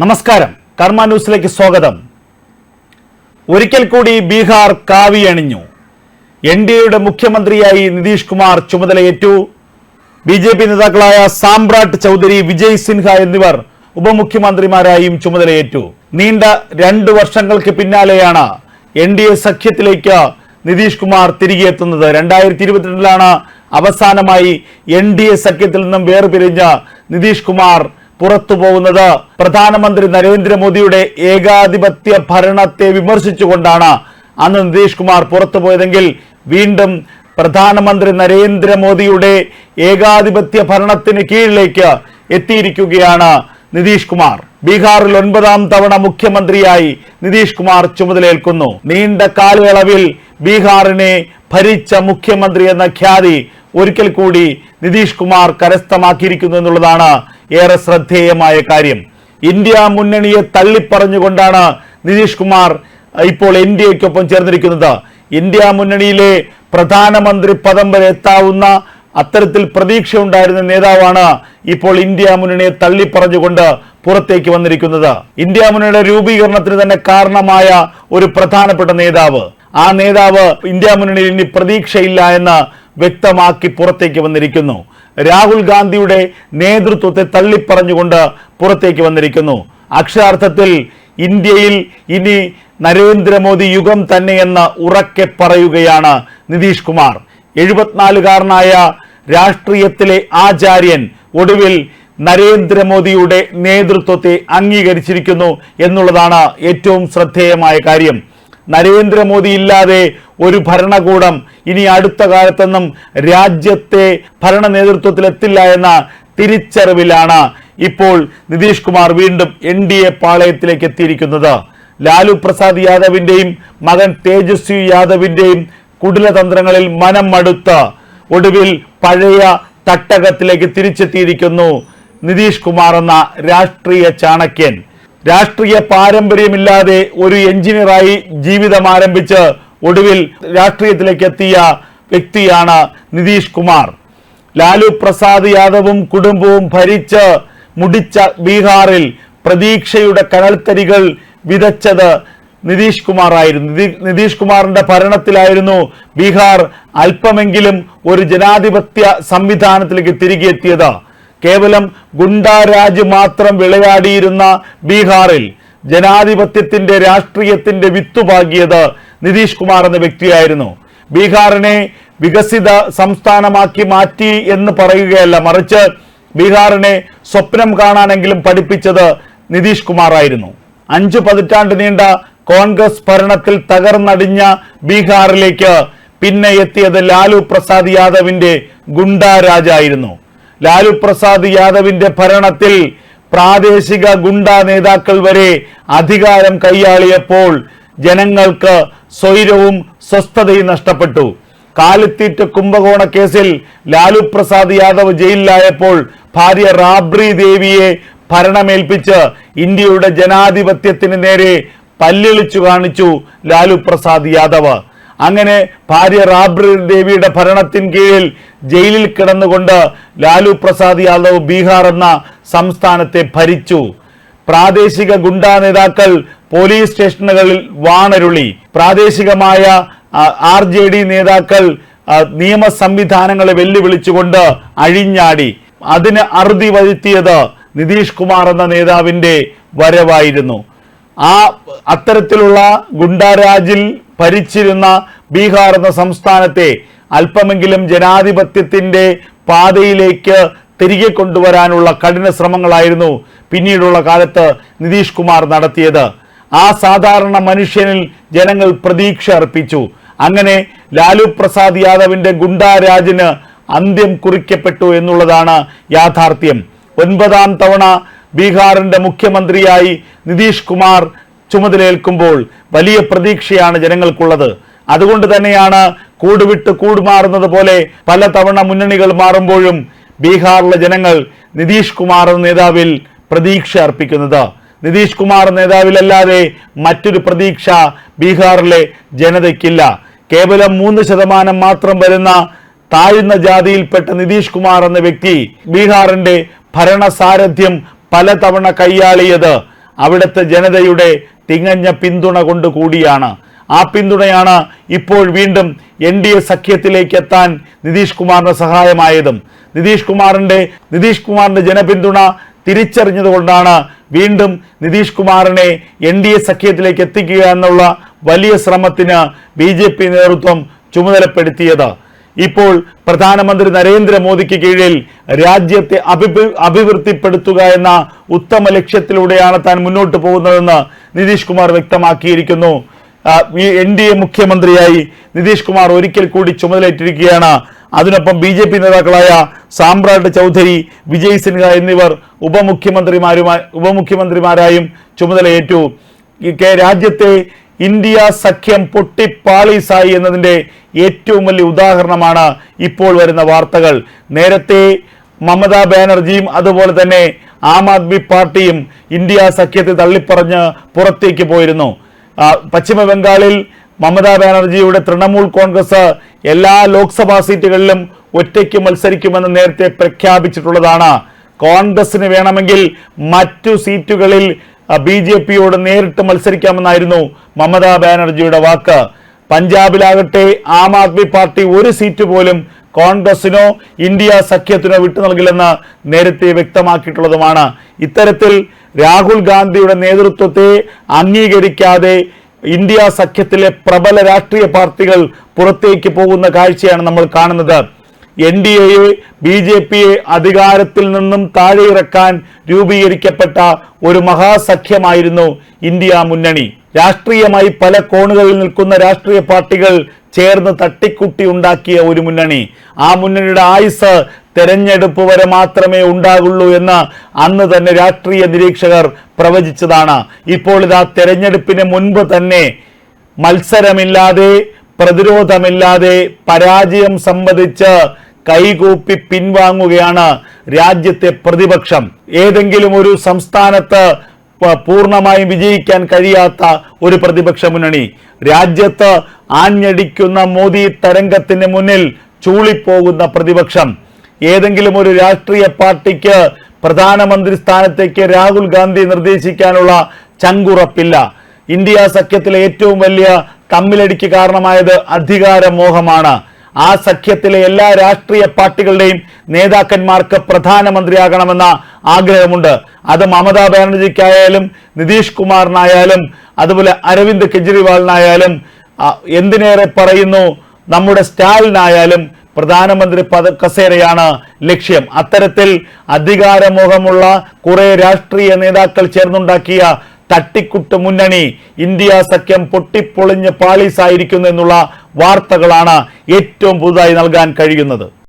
നമസ്കാരം. കർമ്മ ന്യൂസിലേക്ക് സ്വാഗതം. ഒരിക്കൽ കൂടി ബീഹാർ കാവിയണിഞ്ഞു എൻ ഡി എയുടെ മുഖ്യമന്ത്രിയായി നിതീഷ് കുമാർ ചുമതലയേറ്റു. ബി ജെ പി നേതാക്കളായ സാമ്രാട്ട് ചൗധരി വിജയ് സിൻഹ എന്നിവർ ഉപമുഖ്യമന്ത്രിമാരായും ചുമതലയേറ്റു. നീണ്ട രണ്ടു വർഷങ്ങൾക്ക് പിന്നാലെയാണ് എൻ ഡി എ സഖ്യത്തിലേക്ക് നിതീഷ് കുമാർ തിരികെ എത്തുന്നത്. രണ്ടായിരത്തി ഇരുപത്തിരണ്ടിലാണ് അവസാനമായി എൻ ഡി എ സഖ്യത്തിൽ നിന്നും വേർപിരിഞ്ഞ നിതീഷ് കുമാർ പുറത്തു പോകുന്നത്. പ്രധാനമന്ത്രി നരേന്ദ്രമോദിയുടെ ഏകാധിപത്യ ഭരണത്തെ വിമർശിച്ചുകൊണ്ടാണ് അന്ന് നിതീഷ് കുമാർ പുറത്തു പോയതെങ്കിൽ വീണ്ടും പ്രധാനമന്ത്രി നരേന്ദ്രമോദിയുടെ ഏകാധിപത്യ ഭരണത്തിന് കീഴിലേക്ക് എത്തിയിരിക്കുകയാണ് നിതീഷ് കുമാർ. ബീഹാറിൽ ഒൻപതാം തവണ മുഖ്യമന്ത്രിയായി നിതീഷ് കുമാർ ചുമതലയേൽക്കുന്നു. നീണ്ട കാലയളവിൽ ബീഹാറിനെ ഭരിച്ച മുഖ്യമന്ത്രി എന്ന ഖ്യാതി ഒരിക്കൽ കൂടി നിതീഷ് കുമാർ കരസ്ഥമാക്കിയിരിക്കുന്നു എന്നുള്ളതാണ് ഏറെ ശ്രദ്ധേയമായ കാര്യം. ഇന്ത്യ മുന്നണിയെ തള്ളിപ്പറഞ്ഞുകൊണ്ടാണ് നിതീഷ് കുമാർ ഇപ്പോൾ എൻ ഡി എക്കൊപ്പം ചേർന്നിരിക്കുന്നത്. ഇന്ത്യ മുന്നണിയിലെ പ്രധാനമന്ത്രി പദം വരെ എത്താവുന്ന അത്തരത്തിൽ പ്രതീക്ഷ ഉണ്ടായിരുന്ന നേതാവാണ് ഇപ്പോൾ ഇന്ത്യ മുന്നണിയെ തള്ളിപ്പറഞ്ഞുകൊണ്ട് പുറത്തേക്ക് വന്നിരിക്കുന്നത്. ഇന്ത്യ മുന്നണിയുടെ രൂപീകരണത്തിന് തന്നെ കാരണമായ ഒരു പ്രധാനപ്പെട്ട നേതാവ്. ആ നേതാവ് ഇന്ത്യ മുന്നണിയിൽ ഇനി പ്രതീക്ഷയില്ല എന്ന് വ്യക്തമാക്കി പുറത്തേക്ക് വന്നിരിക്കുന്നു. രാഹുൽ ഗാന്ധിയുടെ നേതൃത്വത്തെ തള്ളിപ്പറഞ്ഞുകൊണ്ട് പുറത്തേക്ക് വന്നിരിക്കുന്നു. അക്ഷരാർത്ഥത്തിൽ ഇന്ത്യയിൽ ഇനി നരേന്ദ്രമോദി യുഗം തന്നെയെന്ന് ഉറക്കെ പറയുകയാണ് നിതീഷ് കുമാർ. എഴുപത്തിനാലുകാരനായ രാഷ്ട്രീയത്തിലെ ആചാര്യൻ ഒടുവിൽ നരേന്ദ്രമോദിയുടെ നേതൃത്വത്തെ അംഗീകരിച്ചിരിക്കുന്നു എന്നുള്ളതാണ് ഏറ്റവും ശ്രദ്ധേയമായ കാര്യം. നരേന്ദ്രമോദി ഇല്ലാതെ ഒരു ഭരണകൂടം ഇനി അടുത്ത കാലത്തൊന്നും രാജ്യത്തെ ഭരണ നേതൃത്വത്തിൽ എത്തില്ല എന്ന തിരിച്ചറിവിലാണ് ഇപ്പോൾ നിതീഷ് കുമാർ വീണ്ടും എൻ ഡി എ പാളയത്തിലേക്ക് എത്തിയിരിക്കുന്നത്. ലാലു പ്രസാദ് യാദവിന്റെയും മകൻ തേജസ്വി യാദവിന്റെയും കുടിലതന്ത്രങ്ങളിൽ മനം മടുത്ത് ഒടുവിൽ പഴയ തട്ടകത്തിലേക്ക് തിരിച്ചെത്തിയിരിക്കുന്നു നിതീഷ് കുമാർ എന്ന രാഷ്ട്രീയ ചാണക്യൻ. രാഷ്ട്രീയ പാരമ്പര്യമില്ലാതെ ഒരു എഞ്ചിനീയറായി ജീവിതം ആരംഭിച്ച് ഒടുവിൽ രാഷ്ട്രീയത്തിലേക്ക് എത്തിയ വ്യക്തിയാണ് നിതീഷ് കുമാർ. ലാലു പ്രസാദ് യാദവും കുടുംബവും ഭരിച്ച് മുടിച്ച ബീഹാറിൽ പ്രതീക്ഷയുടെ കനൽത്തരികൾ വിതച്ചത് നിതീഷ് കുമാർ ആയിരുന്നു. നിതി- നിതീഷ് കുമാറിന്റെ ഭരണത്തിലായിരുന്നു ബീഹാർ അല്പമെങ്കിലും ഒരു ജനാധിപത്യ സംവിധാനത്തിലേക്ക് തിരികെ എത്തിയത് കേവലം ഗുണ്ടാരാജ് മാത്രം വിളയാടിയിരുന്ന ബീഹാറിൽ ജനാധിപത്യത്തിന്റെ രാഷ്ട്രീയത്തിന്റെ വിത്തുപാകിയത് നിതീഷ് കുമാർ എന്ന വ്യക്തിയായിരുന്നു. ബീഹാറിനെ വികസിത സംസ്ഥാനമാക്കി മാറ്റി എന്ന് പറയുകയല്ല മറിച്ച് ബീഹാറിനെ സ്വപ്നം കാണാനെങ്കിലും പഠിപ്പിച്ചത് നിതീഷ് കുമാർ ആയിരുന്നു. അഞ്ചു പതിറ്റാണ്ട് നീണ്ട കോൺഗ്രസ് ഭരണത്തിൽ തകർന്നടിഞ്ഞ ബീഹാറിലേക്ക് പിന്നെ എത്തിയത് ലാലു പ്രസാദ് യാദവിന്റെ ഗുണ്ടാരാജായിരുന്നു ലാലു പ്രസാദ് യാദവിന്റെ ഭരണത്തിൽ പ്രാദേശിക ഗുണ്ടാ നേതാക്കൾ വരെ അധികാരം കൈയാളിയപ്പോൾ ജനങ്ങൾക്ക് സ്വൈരവും സ്വസ്ഥതയും നഷ്ടപ്പെട്ടു. കാലിത്തീറ്റ കുംഭകോണ കേസിൽ ലാലു പ്രസാദ് യാദവ് ജയിലിലായപ്പോൾ ഭാര്യ റാബ്രി ദേവിയെ ഭരണമേൽപ്പിച്ച് ഇന്ത്യയുടെ ജനാധിപത്യത്തിന് നേരെ പല്ലിളിച്ചു കാണിച്ചു ലാലു പ്രസാദ് യാദവ്. അങ്ങനെ ഭാര്യ റാബ്രി ദേവിയുടെ ഭരണത്തിൻ കീഴിൽ ജയിലിൽ കിടന്നുകൊണ്ട് ലാലു പ്രസാദ് യാദവ് ബീഹാർ എന്ന സംസ്ഥാനത്തെ ഭരിച്ചു. പ്രാദേശിക ഗുണ്ടാ നേതാക്കൾ പോലീസ് സ്റ്റേഷനുകളിൽ വാണരുളി. പ്രാദേശികമായ ആർ ജെ ഡി നേതാക്കൾ നിയമ സംവിധാനങ്ങളെ വെല്ലുവിളിച്ചുകൊണ്ട് അഴിഞ്ഞാടി. അതിന് അറുതി വരുത്തിയത് നിതീഷ് കുമാർ എന്ന നേതാവിന്റെ വരവായിരുന്നു. ആ അത്തരത്തിലുള്ള ഗുണ്ടാരാജിൽ ഭരിച്ചിരുന്ന ബീഹാർ എന്ന സംസ്ഥാനത്തെ അല്പമെങ്കിലും ജനാധിപത്യത്തിന്റെ പാതയിലേക്ക് തിരികെ കൊണ്ടുവരാനുള്ള കഠിന ശ്രമങ്ങളായിരുന്നു പിന്നീടുള്ള കാലത്ത് നിതീഷ് കുമാർ നടത്തിയത്. ആ സാധാരണ മനുഷ്യനിൽ ജനങ്ങൾ പ്രതീക്ഷ അർപ്പിച്ചു. അങ്ങനെ ലാലു പ്രസാദ് യാദവിന്റെ ഗുണ്ടാരാജിന് അന്ത്യം കുറിക്കപ്പെട്ടു എന്നുള്ളതാണ് യാഥാർത്ഥ്യം. ഒൻപതാം തവണ ബീഹാറിന്റെ മുഖ്യമന്ത്രിയായി നിതീഷ് കുമാർ ചുമതലയേൽക്കുമ്പോൾ വലിയ പ്രതീക്ഷയാണ് ജനങ്ങൾക്കുള്ളത്. അതുകൊണ്ട് തന്നെയാണ് കൂടുവിട്ട് കൂടുമാറുന്നത് പോലെ പല തവണ മുന്നണികൾ മാറുമ്പോഴും ബീഹാറിലെ ജനങ്ങൾ നിതീഷ് കുമാർ എന്ന നേതാവിൽ പ്രതീക്ഷ അർപ്പിക്കുന്നത്. നിതീഷ് കുമാർ നേതാവിലല്ലാതെ മറ്റൊരു പ്രതീക്ഷ ബീഹാറിലെ ജനതയ്ക്കില്ല. കേവലം മൂന്ന് ശതമാനം മാത്രം വരുന്ന താഴ്ന്ന ജാതിയിൽപ്പെട്ട നിതീഷ് കുമാർ എന്ന വ്യക്തി ബീഹാറിന്റെ ഭരണസാരഥ്യം പലതവണ കൈയാളിയത് അവിടുത്തെ ജനതയുടെ തികഞ്ഞ പിന്തുണ കൊണ്ട് കൂടിയാണ്. ആ പിന്തുണയാണ് ഇപ്പോൾ വീണ്ടും എൻ ഡി എ സഖ്യത്തിലേക്ക് എത്താൻ നിതീഷ് കുമാറിന് സഹായമായതും. നിതീഷ് കുമാറിന്റെ നിതീഷ് കുമാറിന്റെ ജനപിന്തുണ തിരിച്ചറിഞ്ഞതുകൊണ്ടാണ് വീണ്ടും നിതീഷ് കുമാറിനെ എൻ ഡി എ സഖ്യത്തിലേക്ക് എത്തിക്കുക എന്നുള്ള വലിയ ശ്രമത്തിന് ബി നേതൃത്വം ചുമതലപ്പെടുത്തിയത്. ഇപ്പോൾ പ്രധാനമന്ത്രി നരേന്ദ്രമോദിക്ക് കീഴിൽ രാജ്യത്തെ അഭിവൃ അഭിവൃദ്ധിപ്പെടുത്തുക എന്ന ഉത്തമ ലക്ഷ്യത്തിലൂടെയാണ് താൻ മുന്നോട്ട് പോകുന്നതെന്ന് നിതീഷ് കുമാർ വ്യക്തമാക്കിയിരിക്കുന്നു. എൻ ഡി എ മുഖ്യമന്ത്രിയായി നിതീഷ് കുമാർ ഒരിക്കൽ കൂടി ചുമതലയേറ്റിരിക്കുകയാണ്. അതിനൊപ്പം ബി ജെ പി നേതാക്കളായ സാമ്രാട്ട് ചൗധരി വിജയ് സിൻഹ എന്നിവർ ഉപമുഖ്യമന്ത്രിമാരുമായി ഉപമുഖ്യമന്ത്രിമാരായും ചുമതലയേറ്റു. രാജ്യത്തെ ഇന്ത്യ സഖ്യം പൊട്ടിപ്പാളീസായി എന്നതിന്റെ ഏറ്റവും വലിയ ഉദാഹരണമാണ് ഇപ്പോൾ വരുന്ന വാർത്തകൾ. നേരത്തെ മമതാ ബാനർജിയും അതുപോലെ തന്നെ ആം ആദ്മി പാർട്ടിയും ഇന്ത്യ സഖ്യത്തെ തള്ളിപ്പറഞ്ഞ് പുറത്തേക്ക് പോയിരുന്നു. പശ്ചിമ ബംഗാളിൽ മമതാ ബാനർജിയുടെ തൃണമൂൽ കോൺഗ്രസ് എല്ലാ ലോക്സഭാ സീറ്റുകളിലും ഒറ്റയ്ക്ക് മത്സരിക്കുമെന്ന് നേരത്തെ പ്രഖ്യാപിച്ചിട്ടുള്ളതാണ്. കോൺഗ്രസിന് വേണമെങ്കിൽ മറ്റു സീറ്റുകളിൽ ബി ജെ പിയോട് നേരിട്ട് മത്സരിക്കാമെന്നായിരുന്നു മമതാ ബാനർജിയുടെ വാക്ക്. പഞ്ചാബിലാകട്ടെ ആം ആദ്മി പാർട്ടി ഒരു സീറ്റ് പോലും കോൺഗ്രസിനോ ഇന്ത്യ സഖ്യത്തിനോ വിട്ടു നൽകില്ലെന്ന് നേരത്തെ വ്യക്തമാക്കിയിട്ടുള്ളതുമാണ്. ഇത്തരത്തിൽ രാഹുൽ ഗാന്ധിയുടെ നേതൃത്വത്തെ അംഗീകരിക്കാതെ ഇന്ത്യ സഖ്യത്തിലെ പ്രബല രാഷ്ട്രീയ പാർട്ടികൾ പുറത്തേക്ക് പോകുന്ന കാഴ്ചയാണ് നമ്മൾ കാണുന്നത്. എൻ ഡി എയെ ബി ജെ പിയെ അധികാരത്തിൽ നിന്നും താഴെയിറക്കാൻ രൂപീകരിക്കപ്പെട്ട ഒരു മഹാസഖ്യമായിരുന്നു ഇന്ത്യ മുന്നണി. രാഷ്ട്രീയമായി പല കോണുകളിൽ നിൽക്കുന്ന രാഷ്ട്രീയ പാർട്ടികൾ ചേർന്ന് തട്ടിക്കുട്ടി ഉണ്ടാക്കിയ ഒരു മുന്നണി. ആ മുന്നണിയുടെ ആയുസ് തെരഞ്ഞെടുപ്പ് വരെ മാത്രമേ ഉണ്ടാകുള്ളൂ എന്ന് അന്ന് തന്നെ രാഷ്ട്രീയ നിരീക്ഷകർ പ്രവചിച്ചതാണ്. ഇപ്പോൾ ഇതാ തെരഞ്ഞെടുപ്പിന് മുൻപ് തന്നെ മത്സരമില്ലാതെ പ്രതിരോധമില്ലാതെ പരാജയം സംബന്ധിച്ച് കൈകൂപ്പി പിൻവാങ്ങുകയാണ് രാജ്യത്തെ പ്രതിപക്ഷം. ഏതെങ്കിലും ഒരു സംസ്ഥാനത്ത് പൂർണമായും വിജയിക്കാൻ കഴിയാത്ത ഒരു പ്രതിപക്ഷ മുന്നണി. രാജ്യത്ത് ആഞ്ഞടിക്കുന്ന മോദി തരംഗത്തിന് മുന്നിൽ ചൂളിപ്പോകുന്ന പ്രതിപക്ഷം. ഏതെങ്കിലും ഒരു രാഷ്ട്രീയ പാർട്ടിക്ക് പ്രധാനമന്ത്രി സ്ഥാനത്തേക്ക് രാഹുൽ ഗാന്ധി നിർദ്ദേശിക്കാനുള്ള ചങ്കുറപ്പില്ല. ഇന്ത്യ സഖ്യത്തിലെ ഏറ്റവും വലിയ തമ്മിലടിക്ക് കാരണമായത് അധികാരമോഹമാണ്. ആ സഖ്യത്തിലെ എല്ലാ രാഷ്ട്രീയ പാർട്ടികളുടെയും നേതാക്കന്മാർക്ക് പ്രധാനമന്ത്രിയാകണമെന്ന ആഗ്രഹമുണ്ട്. അത് മമതാ ബാനർജിക്കായാലും നിതീഷ് കുമാറിനായാലും അതുപോലെ അരവിന്ദ് കെജ്രിവാളിനായാലും എന്തിനേറെ പറയുന്നു? നമ്മുടെ സ്റ്റാലിനായാലും പ്രധാനമന്ത്രി പദ കസേരയാണ് ലക്ഷ്യം. അത്തരത്തിൽ അധികാരമോഹമുള്ള കുറെ രാഷ്ട്രീയ നേതാക്കൾ ചേർന്നുണ്ടാക്കിയ തട്ടിക്കുട്ട് മുന്നണി ഇന്ത്യ സഖ്യം പൊട്ടിപ്പൊളിഞ്ഞ് പാളീസായിരിക്കുന്നു എന്നുള്ള വാർത്തകളാണ് ഏറ്റവും പുതുതായി നൽകാൻ കഴിയുന്നത്.